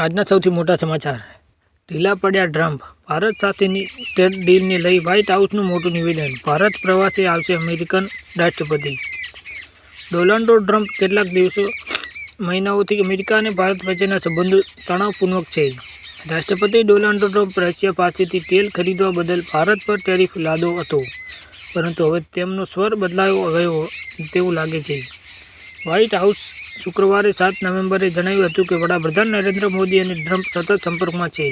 આજના સૌથી મોટા સમાચાર. ઢીલા પડ્યા ટ્રમ્પ. ભારત સાથેની ટ્રેડ ડીલને લઈ વ્હાઇટ હાઉસનું મોટું નિવેદન. ભારત પ્રવાસે આવશે અમેરિકન રાષ્ટ્રપતિ. ડોનાલ્ડો ટ્રમ્પ કેટલાક દિવસો, મહિનાઓથી અમેરિકા અને ભારત વચ્ચેના સંબંધો તણાવપૂર્વક છે. રાષ્ટ્રપતિ ડોનાલ્ડ ટ્રમ્પ રશિયા પાસેથી તેલ ખરીદવા બદલ ભારત પર ટેરિફ લાદો હતો. પરંતુ હવે તેમનો સ્વર બદલાયો ગયો તેવું લાગે છે. વ્હાઇટ હાઉસ શુક્રવારે સાત નવેમ્બરે જણાવ્યું હતું કે વડાપ્રધાન નરેન્દ્ર મોદી અને ટ્રમ્પ સતત સંપર્કમાં છે.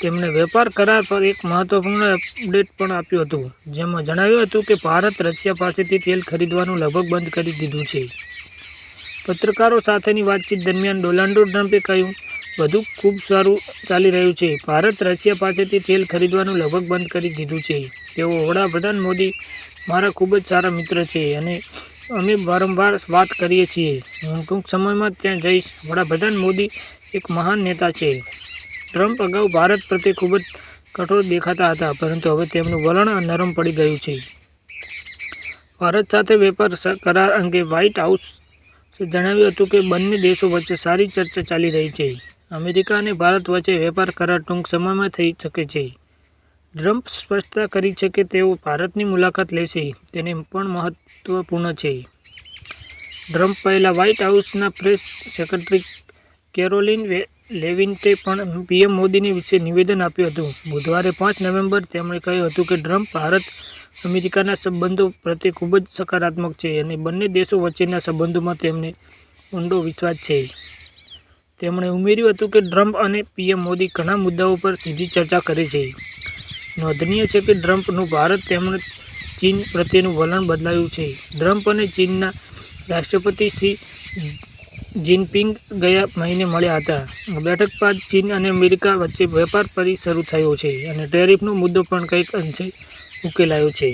તેમણે વેપાર કરાર પર એક મહત્વપૂર્ણ અપડેટ પણ આપ્યું હતું, જેમાં જણાવ્યું હતું કે ભારત રશિયા પાસેથી તેલ ખરીદવાનું લગભગ બંધ કરી દીધું છે. પત્રકારો સાથેની વાતચીત દરમિયાન ડોનાલ્ડો ટ્રમ્પે કહ્યું, બધું ખૂબ સારું ચાલી રહ્યું છે. ભારત રશિયા પાસેથી તેલ ખરીદવાનું લગભગ બંધ કરી દીધું છે. તેઓ વડાપ્રધાન મોદી, મારા ખૂબ જ સારા મિત્ર છે અને અમે વારંવાર વાત કરીએ છીએ. હું ટૂંક સમયમાં ત્યાં જઈશ. વડાપ્રધાન મોદી એક મહાન નેતા છે. ટ્રમ્પ અગાઉ ભારત પ્રત્યે ખૂબ જ કઠોર દેખાતા હતા, પરંતુ હવે તેમનું વલણ નરમ પડી ગયું છે. ભારત સાથે વેપાર કરાર અંગે વ્હાઇટ હાઉસે જણાવ્યું હતું કે બંને દેશો વચ્ચે સારી ચર્ચા ચાલી રહી છે. અમેરિકા અને ભારત વચ્ચે વેપાર કરાર ટૂંક સમયમાં થઈ શકે છે. ટ્રમ્પ સ્પષ્ટતા કરી છે કે તેઓ ભારતની મુલાકાત લેશે. તેને પણ મહત્વપૂર્ણ છે. ટ્રમ્પ પહેલાં વ્હાઇટ હાઉસના પ્રેસ સેક્રેટરી કેરોલિન લેવિન્ટે પણ પીએમ મોદીની વિશે નિવેદન આપ્યું હતું. બુધવારે પાંચ નવેમ્બર તેમણે કહ્યું હતું કે ટ્રમ્પ ભારત અમેરિકાના સંબંધો પ્રત્યે ખૂબ જ સકારાત્મક છે અને બંને દેશો વચ્ચેના સંબંધોમાં તેમને ઊંડો વિશ્વાસ છે. તેમણે ઉમેર્યું હતું કે ટ્રમ્પ અને પીએમ મોદી ઘણા મુદ્દાઓ પર સીધી ચર્ચા કરે છે. નોંધનીય છે કે ટ્રમ્પનું ભારત તેમજ ચીન પ્રત્યેનું વલણ બદલાયું છે. ટ્રમ્પ અને ચીનના રાષ્ટ્રપતિ શી જિનપિંગ ગયા મહિને મળ્યા હતા. બેઠક બાદ ચીન અને અમેરિકા વચ્ચે વેપાર ફરી શરૂ થયો છે અને ટેરિફનો મુદ્દો પણ કંઈક અંશે ઉકેલાયો છે.